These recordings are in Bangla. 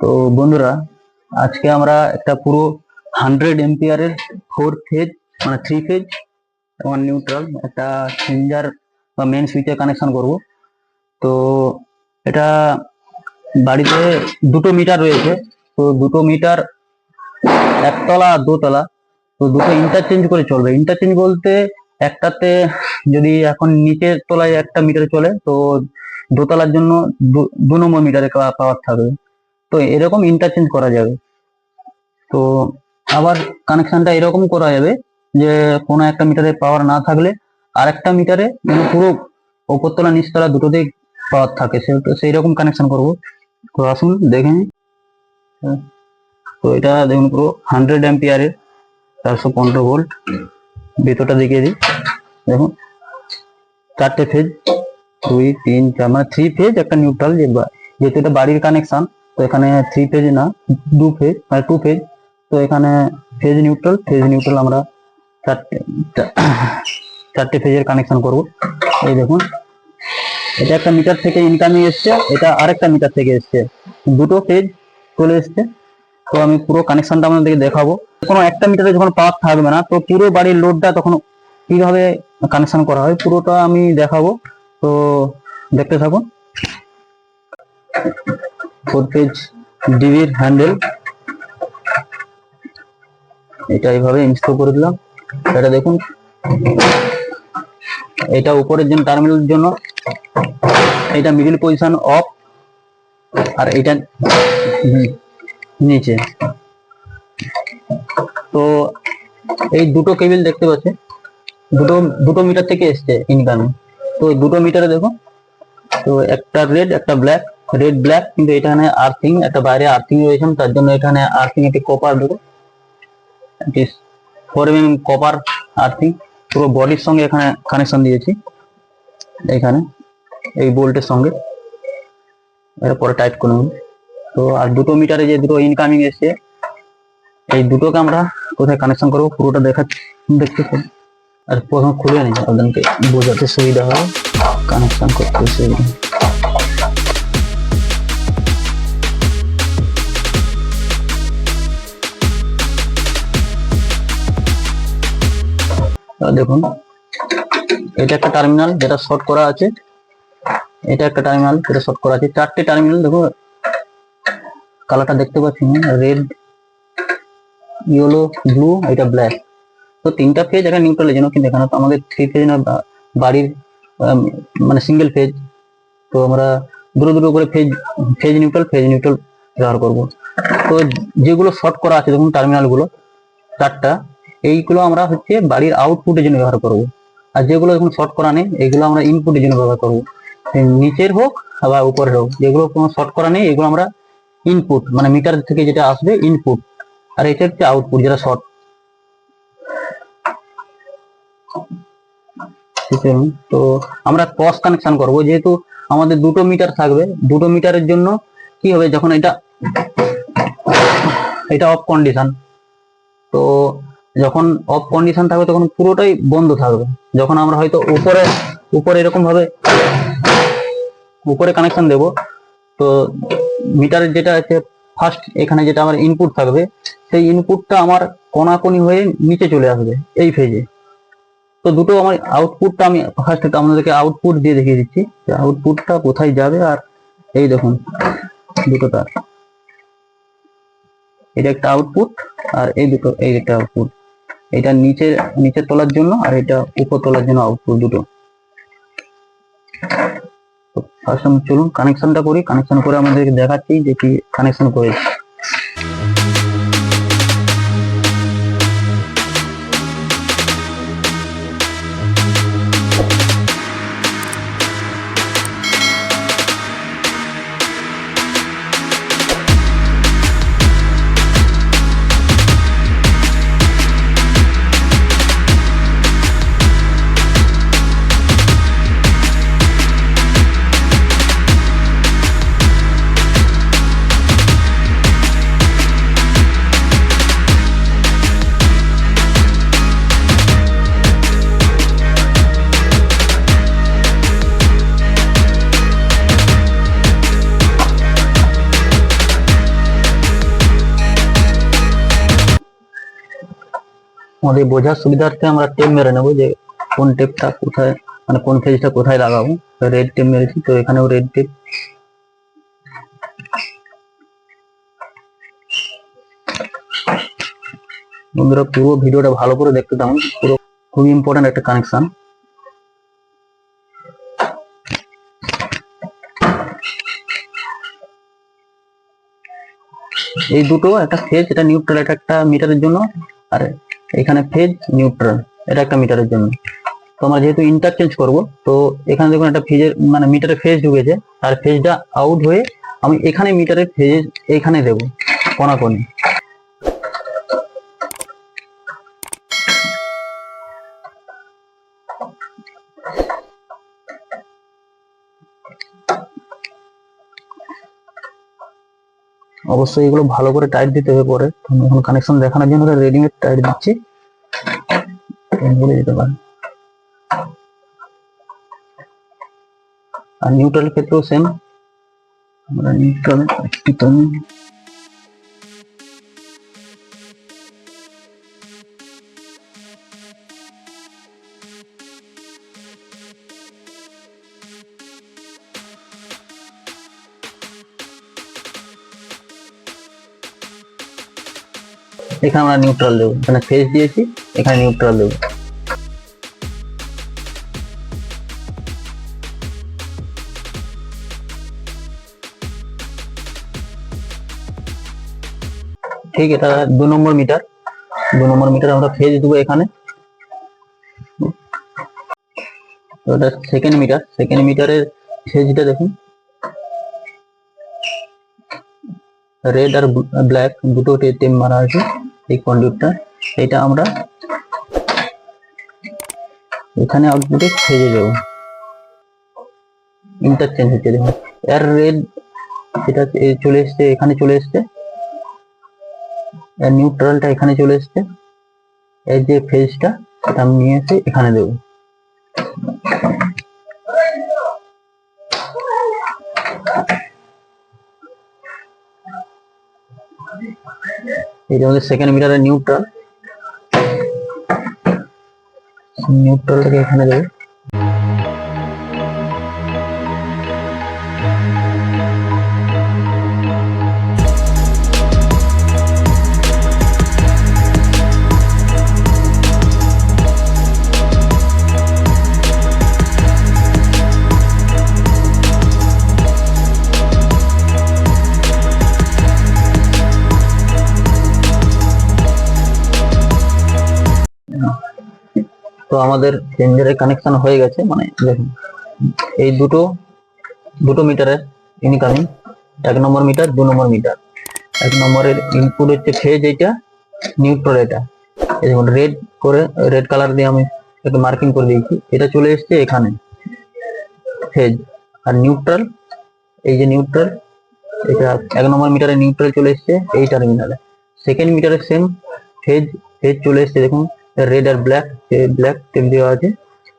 তো বন্ধুরা, আজকে আমরা একটা পুরো হান্ড্রেড এম্পিয়ারের ফোর ফেজ মানে থ্রি ফেজ এবং নিউট্রাল একটা চেঞ্জার বা মেন সুইচে কানেকশন করব। তো এটা বাড়িতে দুটো মিটার রয়েছে, তো দুটো মিটার একতলা আর দোতলা, তো দুটো ইন্টারচেঞ্জ করে চলবে। ইন্টারচেঞ্জ বলতে একটাতে যদি এখন নিচের তলায় একটা মিটার চলে, তো দোতলার জন্য দু- নম্বর মিটারে পাওয়ার থাকবে। তো এরকম ইন্টারচেঞ্জ করা যাবে। তো আবার কানেকশনটা এরকম করা যাবে যে কোনো একটা মিটারে পাওয়ার না থাকলে আর একটা মিটারে মানে পুরো ওপরতলা নিচতলা দুটোতেই পাওয়ার থাকে। সে- সেই রকম কানেকশন করব। তো আসুন দেখে। তো এটা দেখুন পুরো হান্ড্রেড অ্যাম্পিয়ারের চারশো পনেরো ভোল্ট ভেতরটা দেখিয়ে দিই। দেখুন, চারটে ফেজ দুই, তিন, চার মানে থ্রি ফেজ একটা নিউট্রাল যে যেহেতু এটা বাড়ির কানেকশন তো এখানে থ্রি ফেজ না, দু ফেজ মানে টু ফেজ তো এখানে ফেজ নিউট্রাল ফেজ নিউট্রাল আমরা চারটে চারটে ফেজের কানেকশন করব। এই দেখুন, এটা একটা মিটার থেকে ইনকামিং এসছে, এটা আরেকটা মিটার থেকে এসছে। দুটো ফেজ চলে এসছে। তো আমি পুরো কানেকশনটা আপনাদেরকে দেখাবো। কোনো একটা মিটারে যখন পাওয়ার থাকবে না, তো পুরো বাড়ির লোডটা তখন কীভাবে কানেকশন করা হয়, পুরোটা আমি দেখাবো। তো দেখতে থাকুন। ফোর পেজ ডিভির হ্যান্ডেল এটা এইভাবে ইনস্টল করে দিলাম। এটা দেখুন। এটা উপরের জন্য টার্মিনালের জন্য, এটা মিডিল পজিশন অফ আর এটা নিচে। তো এই দুটো কেবিল দেখতে পাচ্ছেন দুটো দুটো মিটার থেকে এসছে ইনকামিং তো দুটো মিটারে দেখো তো একটা রেড একটা ব্ল্যাক রেড ব্ল্যাক কিন্তু এখানে আর্থিং একটা বাইরে আর্থিং রয়েছে তার জন্য এখানে আর্থিং একটি কপার দেবো। ফোর কপার আর্থিং পুরো বডির সঙ্গে এখানে কানেকশন দিয়েছি, এখানে, এই বোল্টের সঙ্গে। এটা পরে টাইট করে তো আর দুটো মিটারে যে দুটো ইনকামিং এসছে, এই দুটোকে আমরা কোথায় কানেকশন করব, পুরোটা দেখা দেখতে পাবো। আর প্রথম খুলে নিই, আপনাদেরকে বোঝাতে সুবিধা হবে। কানেকশন করতে সুবিধা দেখুন। এটা একটা টার্মিনাল যেটা শর্ট করা আছে। এটা একটা টার্মিনাল যেটা শর্ট করা আছে। চারটে টার্মিনাল দেখো কালারটা দেখতে পাচ্ছি রেড ইয়েলো ব্লু এটা ব্ল্যাক তো তিনটা ফেজ এখানে নিউট্রালের জন্য কিন্তু এখানে তো আমাদের থ্রি ফেজ না বাড়ির মানে সিঙ্গেল ফেজ তো আমরা দুটো দুটো করে phase phase neutral phase neutral ব্যবহার করব। তো যেগুলো শর্ট করা আছে, দেখুন টার্মিনালগুলো চারটা। এইগুলো আমরা হচ্ছে বাড়ির আউটপুটের জন্য ব্যবহার করব। আর যেগুলো এখন শর্ট করা নেই, এগুলো আমরা ইনপুটের জন্য ব্যবহার করব। নিচের হোক বা উপরের হোক, যেগুলো কোনো শর্ট করা নেই, এগুলো আমরা ইনপুট মানে মিটার থেকে যেটা আসবে ইনপুট আর এটা হচ্ছে আউটপুট যেটা শর্ট তো আমরা ক্রস কানেকশন করব। যেহেতু আমাদের দুটো মিটার থাকবে, দুটো মিটারের জন্য কি হবে? যখন এটা এটা অফ কন্ডিশন তো যখন অফ কন্ডিশন থাকবে তখন পুরোটাই বন্ধ থাকবে। যখন আমরা হয়তো উপরে উপরে এরকম ভাবে উপরে কানেকশন দেব, তো মিটারের যেটা আছে ফার্স্ট এখানে যেটা আমার ইনপুট থাকবে, সেই ইনপুটটা আমার কোনাকুনি হয়ে নিচে চলে আসবে, এই ফেজে তো দুটো আমার আউটপুটটা আমি ফার্স্ট আপনাদেরকে আউটপুট দিয়ে দেখিয়ে দিচ্ছি, যে আউটপুটটা কোথায় যাবে আর এই দেখুন, দুটো তার। এটা একটা আউটপুট আর এই দুটো, এই একটা আউটপুট এটা নিচে নিচে তোলার জন্য আর এটা উপর তোলার জন্য আউটপুট দুটো। ফার্স্ট চলুন কানেকশনটা করি। কানেকশন করে আমাদেরকে দেখাচ্ছি যে কি কানেকশন করেছি। আমাদের বোঝার সুবিধার্থে আমরা টেপ মেরে নেব যে কোন টেপটা কোথায় মানে কোন ফেজটা কোথায় লাগাবো। রেড টেপ মেরেছি, তো এখানেও রেড টেপ বন্ধুরা, পুরো ভিডিওটা ভালো করে দেখতে থাকুন, পুরো খুবই ইম্পর্টেন্ট একটা কানেকশন এই দুটো একটা ফেজ এটা নিউট্রাল এটা একটা মিটারের জন্য। আর এখানে ফেজ নিউট্রাল এটা একটা মিটারের জন্য। তো আমরা যেহেতু ইন্টারচেঞ্জ করব, তো এখানে দেখুন একটা ফেজের মানে মিটারে ফেজ ঢুকেছে, আর ফেজটা আউট হয়ে আমি এখানে মিটারের ফেজ এখানে দেবো, কোনাকোনি। অবশ্যই এগুলো ভালো করে টাইট দিতে হবে পরে। এখন কানেকশন দেখানোর জন্য রেডিমেড টাইট দিচ্ছি। বলে দিতে পারেন। আর নিউট্রাল ক্ষেত্রেও সেম আমরা নিউট্রাল এখানে আমরা নিউট্রাল দেবো। এখানে ফেস দিয়েছি, এখানে নিউট্রাল দেবো। ঠিক, এটা দু নম্বর মিটার দু নম্বর মিটার আমরা ফেজ দেবো এখানে। এটা সেকেন্ড মিটার সেকেন্ড মিটারের ফেজটা দেখুন। রেড আর ব্ল্যাক দুটো টেম মারা আছে। এই কন্ডিউটটা এটা আমরা এখানে আউটপুটে ফেজে দেব। ইন্টারচেঞ্জ হচ্ছে, দেখুন এর রেড এটা চলে এসছে, এখানে চলে এসছে। এর নিউট্রালটা এখানে চলে এসছে। এর যে ফেজটা এটা আমি নিয়ে এসে এখানে দেবো। এটা আমাদের সেকেন্ড মিটারের নিউট্রাল নিউট্রালটাকে এখানে দেবো আমাদের চেঞ্জারের কানেকশন হয়ে গেছে মানে দেখুন, এই দুটো দুটো মিটারের ইনকামিং এক নম্বর মিটার দু নম্বর মিটার এক নম্বরের ইনপুট হচ্ছে ফেজ এইটা নিউট্রাল এটা দেখুন রেড করে রেড কালার দিয়ে আমি একটু মার্কিং করে দিয়েছি, এটা চলে এসছে এখানে ফেজ আর নিউট্রাল এই যে নিউট্রাল এটা এক নম্বর মিটারে নিউট্রাল চলে এসছে এই টার্মিনালে সেকেন্ড মিটারে সেম ফেজ ফেজ চলে এসছে, দেখুন রেড আর ব্ল্যাক ব্ল্যাক টেপ দেওয়া আছে।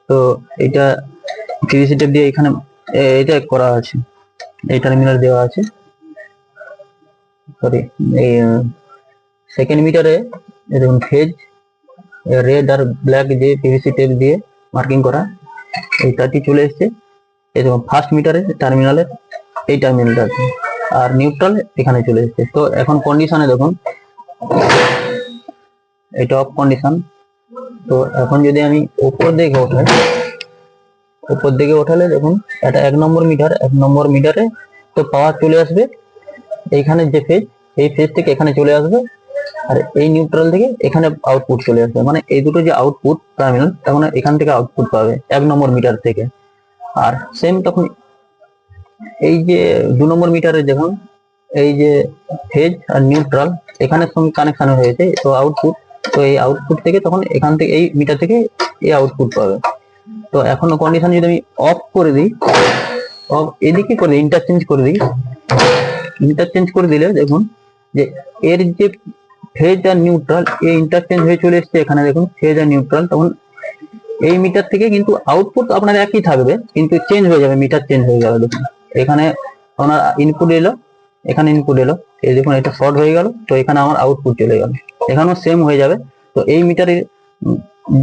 তো এটা পিভিসি টেপ দিয়ে এখানে এটা করা আছে। এই টার্মিনাল দেওয়া আছে। সরি এই সেকেন্ড মিটারে দেখুন ফেজ রেড আর ব্ল্যাক দিয়ে পিভিসি টেপ দিয়ে মার্কিং করা, এই তারটি চলে এসছে। দেখুন ফার্স্ট মিটারে টার্মিনালের এই টার্মিনালটা আছে। আর নিউট্রাল এখানে চলে এসছে। তো এখন কন্ডিশনে দেখুন, এটা অফ কন্ডিশন তো এখন যদি আমি উপর দিকে ওঠাই, উপর দিকে ওঠালে দেখুন, এটা এক নম্বর মিটার, এক নম্বর মিটারে তো পাওয়ার চলে আসবে এইখানে যে ফেজ এই ফেজ থেকে এখানে চলে আসবে আর এই নিউট্রাল থেকে এখানে আউটপুট চলে আসবে। মানে এই দুটো যে আউটপুট টার্মিনাল তখন এখান থেকে আউটপুট পাবে এক নম্বর মিটার থেকে। আর সেম তখন এই যে দু নম্বর মিটারে যখন এই যে ফেজ আর নিউট্রাল এখানের সঙ্গে কানেকশন হয়েছে, তো আউটপুট তো এই আউটপুট থেকে তখন এখান থেকে এই মিটার থেকে এই আউটপুট পাবে। তো এখন কন্ডিশন যদি আমি অফ করে দিই অফ এদিকে করে দিই ইন্টারচেঞ্জ করে দিই ইন্টারচেঞ্জ করে দিলে দেখুন যে এর যে ফেজ আর নিউট্রাল এই ইন্টারচেঞ্জ হয়ে চলে এসছে এখানে দেখুন ফেজ আর নিউট্রাল তখন এই মিটার থেকে কিন্তু আউটপুট আপনার একই থাকবে, কিন্তু চেঞ্জ হয়ে যাবে মিটার চেঞ্জ হয়ে যাবে দেখুন। এখানে আপনার ইনপুট এলো, এখানে ইনপুট এলো, এই দেখুন এটা শর্ট হয়ে গেল, তো এখানে আমার আউটপুট চলে গেল। এখানেও সেম হয়ে যাবে। তো এই মিটারে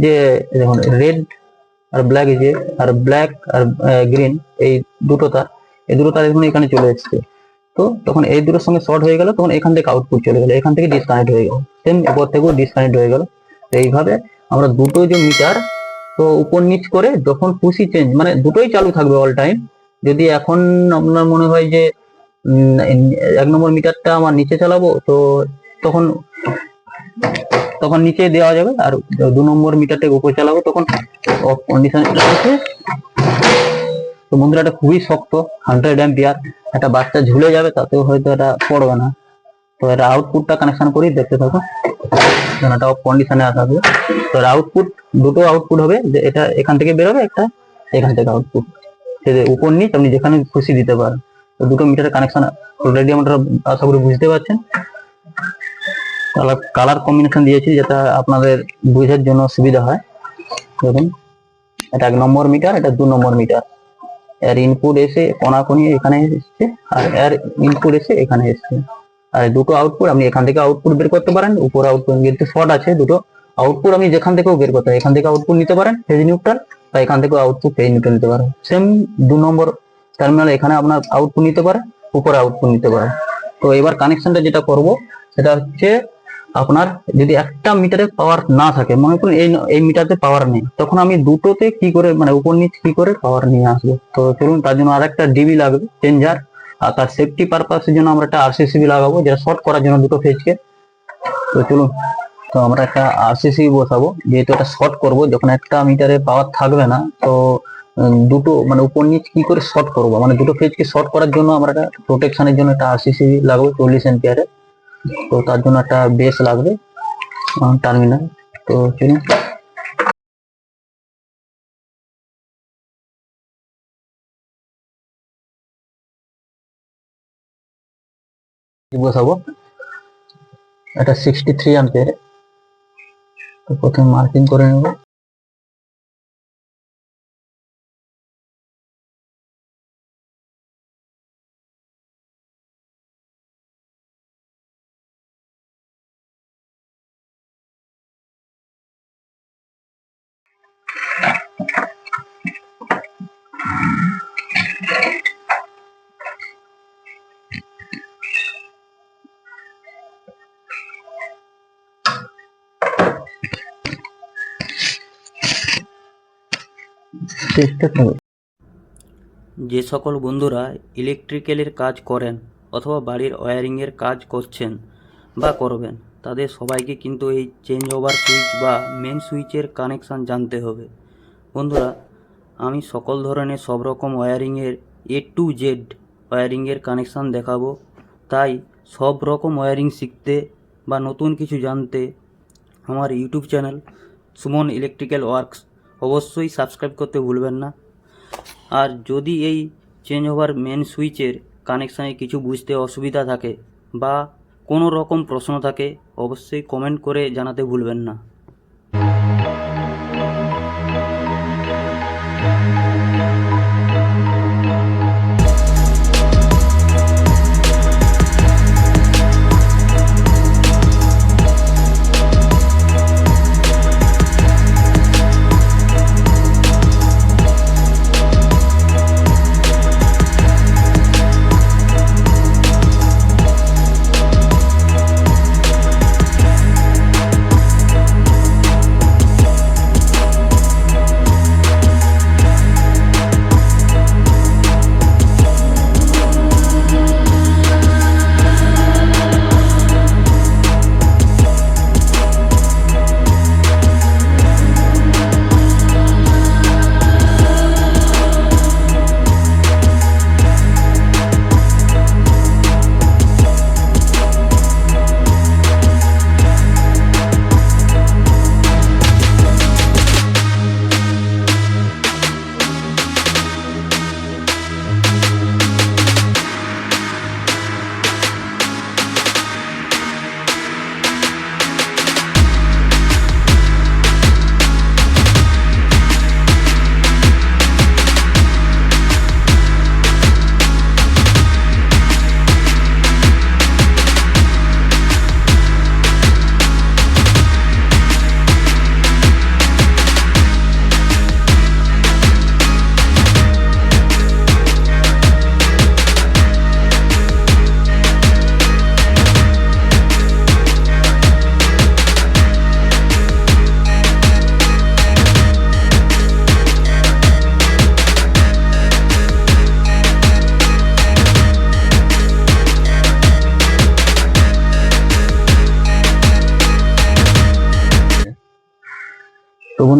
যে, দেখুন রেড আর ব্ল্যাক যে, আর ব্ল্যাক আর গ্রিন এই দুটো তার, এই দুটো তার এখন, এখানে চলে এসছে। তো তখন এই দুটোর সঙ্গে শর্ট হয়ে গেল, তখন এখান থেকে আউটপুট চলে গেল, এখান থেকে ডিসকানেক্ট হয়ে গেল। সেম উপর থেকেও ডিসকানেক্ট হয়ে গেল। তো এইভাবে আমরা দুটো যে মিটার তো উপর নিচ করে যখন খুশি চেঞ্জ মানে দুটোই চালু থাকবে অল টাইম যদি এখন আপনার মনে হয় যে এক নম্বর মিটারটা আমার নিচে চালাবো, তো তখন তখন নিচে দেওয়া যাবে আর দু নম্বর মিটারটাকে উপরে চালাবো, তখন অফ কন্ডিশন আছে। তো বন্ধুরা, এটা খুবই শক্ত হান্ড্রেড অ্যাম্পিয়ার একটা বাচ্চা ঝুলে যাবে, তাতেও হয়তো এটা পড়বে না। তো এটা আউটপুটটা কানেকশন করি দেখতে থাকো। এটা অফ কন্ডিশনে থাকবে তো আউটপুট দুটো আউটপুট হবে। যে এটা এখান থেকে বেরোবে, একটা এখান থেকে আউটপুট সে উপর নিচ, আপনি যেখানে খুশি দিতে পারেন। তো দুটো মিটারের কানেকশন অলরেডি আমরা আশা করি বুঝতে পারছেন। কালার কালার কম্বিনেশন দিয়েছি যেটা আপনাদের বোঝার জন্য সুবিধা হয়। দেখুন, এটা এক নম্বর মিটার এটা দু নম্বর মিটার এর ইনপুট এসে কোনাকুনি এখানে এসছে আর এর ইনপুট এসে এখানে এসছে। আর দুটো আউটপুট আপনি এখান থেকে আউটপুট বের করতে পারেন, উপর আউটপুট কিন্তু শর্ট আছে, দুটো আউটপুট আপনি যেখান থেকেও বের করতে এখান থেকে আউটপুট নিতে পারেন ফেজ নিউট্রাল বা এখান থেকে আউটপুট ফেজ নিউট্রাল নিতে পারেন। সেম দু নম্বর টার্মিনাল এখানে আপনার আউটপুট নিতে পারে, উপরে আউটপুট নিতে পারে। তো এবার কানেকশনটা যেটা করব, সেটা হচ্ছে আপনার যদি একটা মিটারে পাওয়ার না থাকে, মনে করুন এই এই মিটারতে পাওয়ার নেই, তখন আমি দুটোতে কি করে মানে উপর নিচ কি করে পাওয়ার নিয়ে আসব? তো চলুন, তার জন্য আর একটা ডিবি লাগবে চেঞ্জার আর তার সেফটি পারপাসের জন্য আমরা একটা আরসিসিবি লাগাবো, যেটা শর্ট করার জন্য দুটো ফেজকে তো চলুন, তো আমরা একটা আরসিসিবি বসাবো, যেহেতু এটা শর্ট করব, যখন একটা মিটারে পাওয়ার থাকবে না, তো দুটো মানে উপর নিচ কি করে শর্ট করব? মানে দুটো ফেজকে শর্ট করার জন্য আমরা একটা প্রোটেকশনের জন্য একটা আরসিসিবি লাগাবো, চল্লিশ এম্পিয়ারে তো তার জন্য একটা বেস লাগবে টার্মিনাল তো চলুন। বসাবো? এটা সিক্সটি থ্রি অ্যাম্পিয়ার তো প্রথমে মার্কিং করে নেব। চেষ্টা করব যে সকল বন্ধুরা ইলেকট্রিক্যালের কাজ করেন অথবা বাড়ির ওয়্যারিংয়ের কাজ করছেন বা করবেন, তাদের সবাইকে কিন্তু এই চেঞ্জ ওভার সুইচ বা মেন সুইচের কানেকশান জানতে হবে। বন্ধুরা, আমি সকল ধরনের সব রকম ওয়্যারিংয়ের এ টু জেড ওয়্যারিংয়ের কানেকশান দেখাবো। তাই সব রকম ওয়্যারিং শিখতে বা নতুন কিছু জানতে আমার YouTube channel Suman electrical works অবশ্যই সাবস্ক্রাইব করতে ভুলবেন না। আর যদি এই চেঞ্জ ওভার মেন সুইচের কানেকশানে কিছু বুঝতে অসুবিধা থাকে বা কোনো রকম প্রশ্ন থাকে, অবশ্যই কমেন্ট করে জানাতে ভুলবেন না।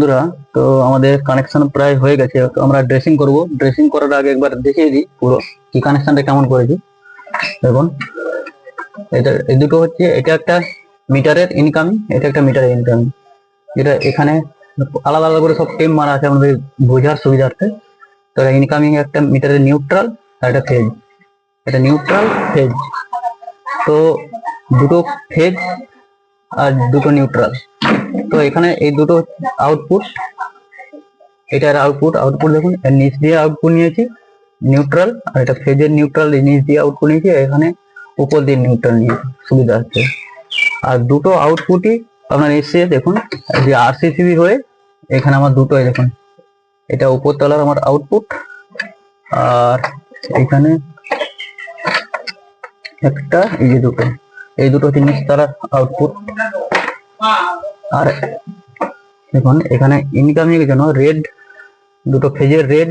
বন্ধুরা, তো আমাদের কানেকশন প্রায় হয়ে গেছে, তো আমরা ড্রেসিং করব। ড্রেসিং করার আগে একবার দেখিয়ে দিই পুরো কি কানেকশনটা কেমন করেছি। দেখুন, এটা, এই দুটো হচ্ছে, এটা একটা মিটারের ইনকামিং এটা একটা মিটারের ইনকামিং এটা এখানে আলাদা আলাদা করে সব টেম মারা আছে আমাদের বোঝার সুবিধার্থে। তো ইনকামিং একটা মিটারের নিউট্রাল আর একটা ফেজ এটা নিউট্রাল ফেজ তো দুটো ফেজ আর দুটো নিউট্রাল তো এখানে এই দুটো আউটপুট এটার আউটপুট আউটপুট দেখুন, এর নিচ দিয়ে আউটপুট নিয়েছি নিউট্রাল আর এটা ফেজের নিউট্রাল নিচ দিয়ে আউটপুট নিয়েছি এখানে উপর দিয়ে নিউট্রাল নিয়েছি, সুবিধা আছে আর দুটো আউটপুটই আপনার এসে দেখুন যে আরসিসিবি হয়ে, এখানে আমার দুটোই দেখুন, এটা উপর তলার আমার আউটপুট আর এখানে একটা, এই যে দুটো, এই দুটো হচ্ছে নিচতলার আউটপুট আর দেখুন, এখানে ইনকামিং এর জন্য রেড দুটো ফেজের রেড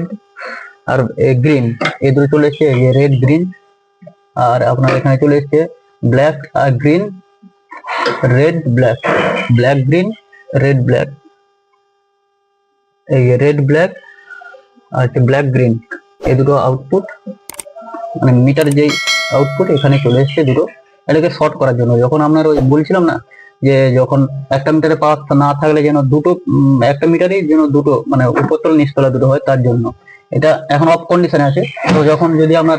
আর গ্রিন এই দুটো চলে এসছে রেড গ্রিন আর আপনার এখানে চলে এসছে ব্ল্যাক আর green red black black green red black এই রেড ব্ল্যাক আর ব্ল্যাক গ্রিন এই দুটো আউটপুট মানে মিটার যেই আউটপুট এখানে চলে এসছে দুটো, এটাকে শর্ট করার জন্য। যখন আপনার ওই বলছিলাম না যে যখন একটা মিটারে পাওয়ার না থাকলে যেন দুটো একটা মিটারেই যেন দুটো মানে উপরতলা নিচতলা দুটো হয় তার জন্য। এটা এখন অফ কন্ডিশনে আছে। তো যখন যদি আপনার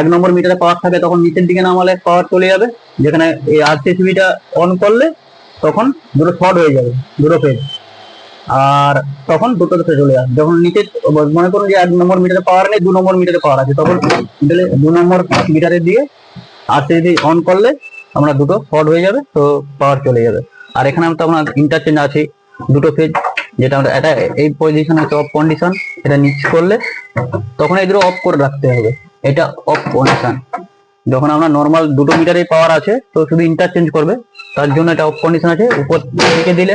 এক নম্বর মিটারে পাওয়ার থাকে, তখন নিচের দিকে নামালে পাওয়ার চলে যাবে। যেখানে এই আরসিসিবিটা অন করলে তখন দুটো শর্ট হয়ে যাবে, দুটো পেজ আর তখন দুটোতে চলে যাবে। যখন নিচে, মনে করুন যে এক নম্বর মিটারে পাওয়ার নেই, দু নম্বর মিটারে পাওয়ার আছে। তখন দু নম্বর মিটারে দিয়ে আর আরসিসিবি অন করলে আমরা দুটো শর্ট হয়ে যাবে, তো পাওয়ার চলে যাবে। আর এখানে তো আপনার ইন্টারচেঞ্জ আছে, দুটো ফেজ যেটা আমরা এটা এই পজিশন হচ্ছে অফ কন্ডিশন এটা নিচ করলে তখন দুটো অফ করে রাখতে হবে, এটা অফ কন্ডিশন যখন আমরা নর্মাল দুটো মিটারে পাওয়ার আছে, তো শুধু ইন্টারচেঞ্জ করবে, তার জন্য এটা অফ কন্ডিশন আছে, উপর থেকে দিলে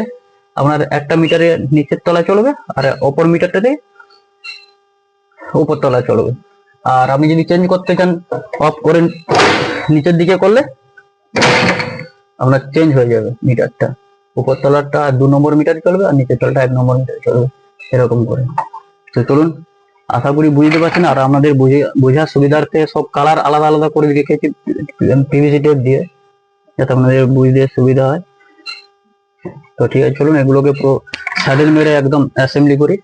আপনার একটা মিটারে নিচের তলায় চলবে, আর অপর মিটারটাতে উপর তলায় চলবে। আর আপনি যদি চেঞ্জ করতে চান অফ করে নিচের দিকে করলে আপনার চেঞ্জ হয়ে যাবে মিটারটা উপর তলারটা দু নম্বর মিটার চলবে আর নিচের তলাটা এক নম্বর মিটার চলবে, এরকম করে। তো চলুন, আশা করি বুঝতে পারছেন আর আমাদের বুঝে, বোঝার সুবিধার্থে সব কালার আলাদা আলাদা করে রেখেছি পিভিসি টেপ দিয়ে, যাতে আপনাদের বুঝতে সুবিধা হয়। তো ঠিক আছে, চলুন এগুলোকে পুরো স্যাডেল মেরে একদম অ্যাসেম্বলি করি।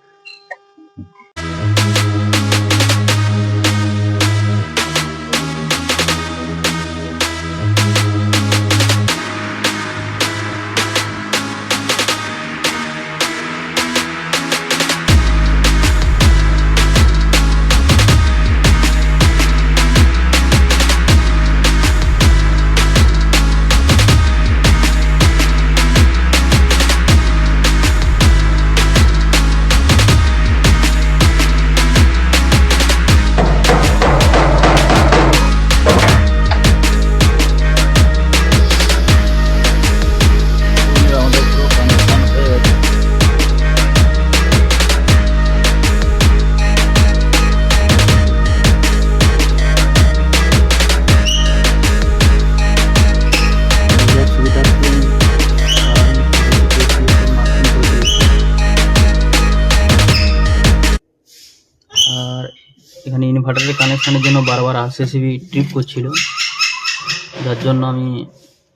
এখানে ইনভার্টারের কানেকশানের জন্য বারবার আরসিসিবি ট্রিপ করছিল। যার জন্য আমি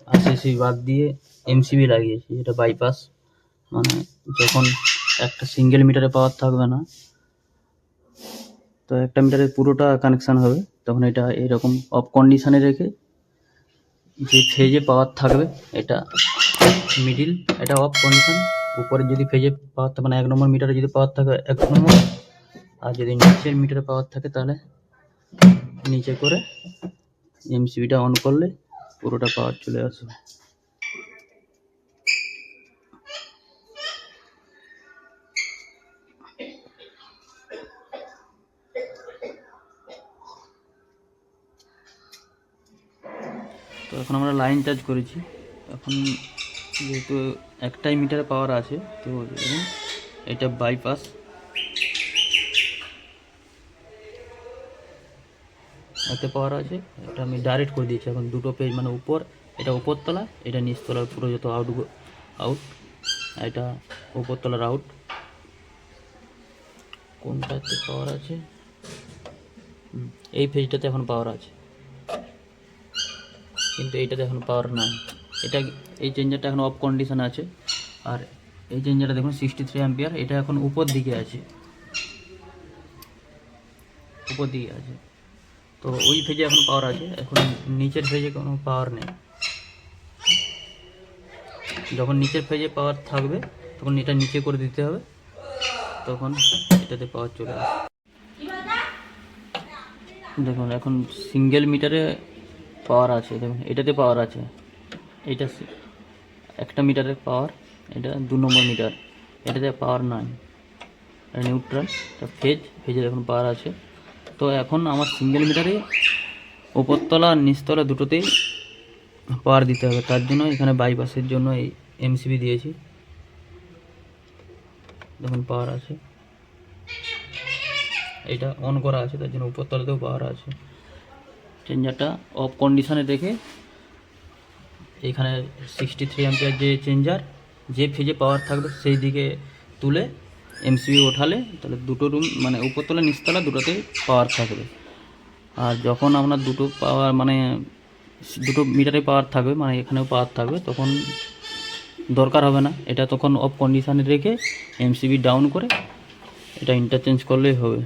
আরসিসিবি বাদ দিয়ে এমসিবি লাগিয়েছি এটা বাইপাস মানে যখন একটা সিঙ্গেল মিটারে পাওয়ার থাকবে না, তো একটা মিটারে পুরোটা কানেকশান হবে। তখন এটা এরকম অফ কন্ডিশনে রেখে যে ফেজে পাওয়ার থাকবে, এটা মিডিল এটা অফ কন্ডিশন উপরে যদি ফেজে পাওয়ার থাকে মানে এক নম্বর মিটারে যদি পাওয়ার থাকে এক নম্বর আর যদি নিচের মিটারে পাওয়ার থাকে তাহলে নিচে করে এমসিবিটা অন করলে পুরোটা পাওয়ার চলে আসবে। তো এখন আমরা লাইন চার্জ করেছি। এখন যেহেতু একটাই মিটারে পাওয়ার আছে, তো এটা বাইপাস এতে পাওয়ার আছে, এটা আমি ডাইরেক্ট করে দিয়েছি। এখন দুটো পেজ মানে উপর, এটা উপরতলা, এটা নিচতলার পুরো যত আউট আউট এটা উপরতলার আউট কোনটাতে পাওয়ার আছে? এই পেজটাতে এখন পাওয়ার আছে। কিন্তু এইটাতে এখন পাওয়ার নাই। এটা, এই চেঞ্জারটা এখন অফ কন্ডিশন আছে। আর এই চেঞ্জারটা দেখুন সিক্সটি থ্রি অ্যাম্পিয়ার এটা এখন উপর দিকে আছে। উপর দিকে আছে। তো ওই ফেজে এখন পাওয়ার আছে। এখন নিচের ফেজে কোনো পাওয়ার নেই। যখন নিচের ফেজে পাওয়ার থাকবে, তখন এটা নিচে করে দিতে হবে। তখন এটাতে পাওয়ার চলে আসবে। দেখুন, এখন সিঙ্গেল মিটারে পাওয়ার আছে। দেখুন, এটাতে পাওয়ার আছে। এটা একটা মিটারের পাওয়ার এটা দু নম্বর মিটার এটাতে পাওয়ার নাই নিউট্রাল ফেজ ফেজে এখন পাওয়ার আছে। তো এখন আমার সিঙ্গেল মিটারে ওপরতলা নিচতলা দুটোতেই পাওয়ার দিতে হবে। তার জন্য এখানে বাইপাসের জন্য এই এমসিবি দিয়েছি। দেখুন পাওয়ার আছে। এটা অন করা আছে, তার জন্য উপরতলাতেও পাওয়ার আছে। চেঞ্জারটা অফ কন্ডিশনে রেখে এখানে সিক্সটি থ্রি অ্যাম্পিয়ার যে চেঞ্জার যে ফেজে পাওয়ার থাকবে, সেই দিকে তুলে এমসিবি ওঠালে তাহলে দুটো রুম মানে উপরতলা, নিচতলা দুটোতেই পাওয়ার থাকবে। আর যখন আপনার দুটো পাওয়ার মানে দুটো মিটারে পাওয়ার থাকবে মানে এখানেও পাওয়ার থাকবে, তখন দরকার হবে না। এটা তখন অফ কন্ডিশানে রেখে এমসিবি ডাউন করে এটা ইন্টারচেঞ্জ করলেই হবে।